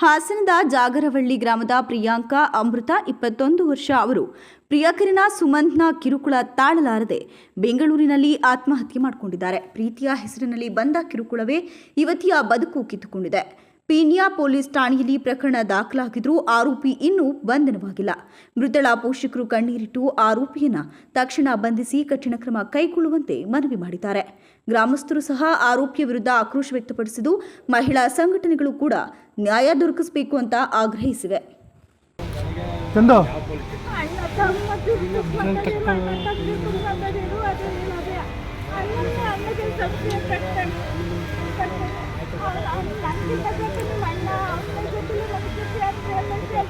ಹಾಸನದ ಜಾಗರವಳ್ಳಿ ಗ್ರಾಮದ ಪ್ರಿಯಾಂಕಾ ಅಮೃತ ಇಪ್ಪತ್ತೊಂದು ವರ್ಷ ಅವರು. ಪ್ರಿಯಕರನ ಸುಮಂತ್ನ ಕಿರುಕುಳ ತಾಳಲಾರದೆ ಬೆಂಗಳೂರಿನಲ್ಲಿ ಆತ್ಮಹತ್ಯೆ ಮಾಡಿಕೊಂಡಿದ್ದಾರೆ. ಪ್ರೀತಿಯ ಹೆಸರಿನಲ್ಲಿ ಬಂದ ಕಿರುಕುಳವೇ ಯುವತಿಯ ಬದುಕು ಕಿತ್ತುಕೊಂಡಿದೆ. ಪೀಣ್ಯ ಪೊಲೀಸ್ ಠಾಣೆಯಲ್ಲಿ ಪ್ರಕರಣ ದಾಖಲಾಗಿದ್ರೂ ಆರೋಪಿ ಇನ್ನೂ ಬಂಧನವಾಗಿಲ್ಲ. ಮೃತಳ ಪೋಷಕರು ಕಣ್ಣೀರಿಟ್ಟು ಆರೋಪಿಯನ್ನ ತಕ್ಷಣ ಬಂಧಿಸಿ ಕಠಿಣ ಕ್ರಮ ಕೈಗೊಳ್ಳುವಂತೆ ಮನವಿ ಮಾಡಿದ್ದಾರೆ. ಗ್ರಾಮಸ್ಥರು ಸಹ ಆರೋಪಿಯ ವಿರುದ್ಧ ಆಕ್ರೋಶ ವ್ಯಕ್ತಪಡಿಸಿದ್ದು ಮಹಿಳಾ ಸಂಘಟನೆಗಳು ಕೂಡ ನ್ಯಾಯ ದೊರಕಿಸಬೇಕು ಅಂತ ಆಗ್ರಹಿಸಿವೆ.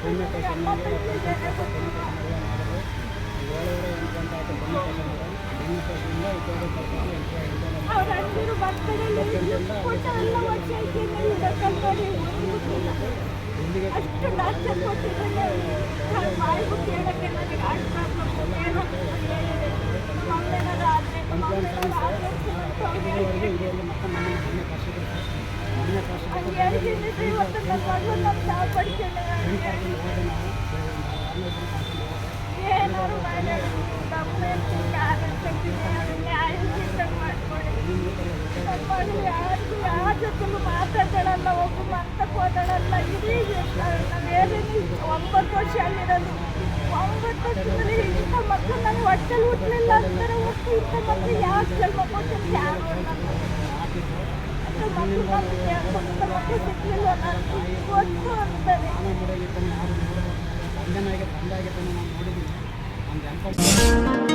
ಎಲ್ಲ ವರ್ಷ ಐತಿನ ಇದಕ್ಕಂತೇಳಿ ಅಷ್ಟು ಟಾರ್ಚರ್ ಕೊಟ್ಟಿದ್ದಾನೆ ಬಾಯಿಗೂ ಮಗಳು ಯಾರಿಗೂ ಯಾರ ಜೊತೆಲೂ ಮಾತಾಡಲ್ಲ ಒಬ್ಬ ಮಂತಕ್ಕೆ ಹೋದಳಲ್ಲ ಇಡೀ ನಾವೇನೇನು ಒಂಬತ್ತು ವರ್ಷ ಅಲ್ಲಿರೋದು ಒಂಬತ್ತು ವರ್ಷದಲ್ಲಿ ಇಂಥ ಮಕ್ಕಳು ನನ್ನ ಹೊಟ್ಟೆಲಿ ಹುಟ್ಟಲಿಲ್ಲ ಅಂತಾರೆ ಒಟ್ಟು ಇಂಥ ಮಕ್ಕಳು ಯಾವ ಜನ್ಮ ಕೊಟ್ಟು ಯಾರು ಅಂತ ಮಕ್ಕಳು ನಮಗೆ ಸ್ವಂತ ಮಕ್ಕಳು ಸಿಕ್ಕಲಿಲ್ಲ ನನಗೆ ಗೊತ್ತು ಅಂತಾರೆ ತಂದೆನಾಗಿ ಬಂದಾಗ ತಂದೆ ನಾನು ನೋಡಿದ್ದೀನಿ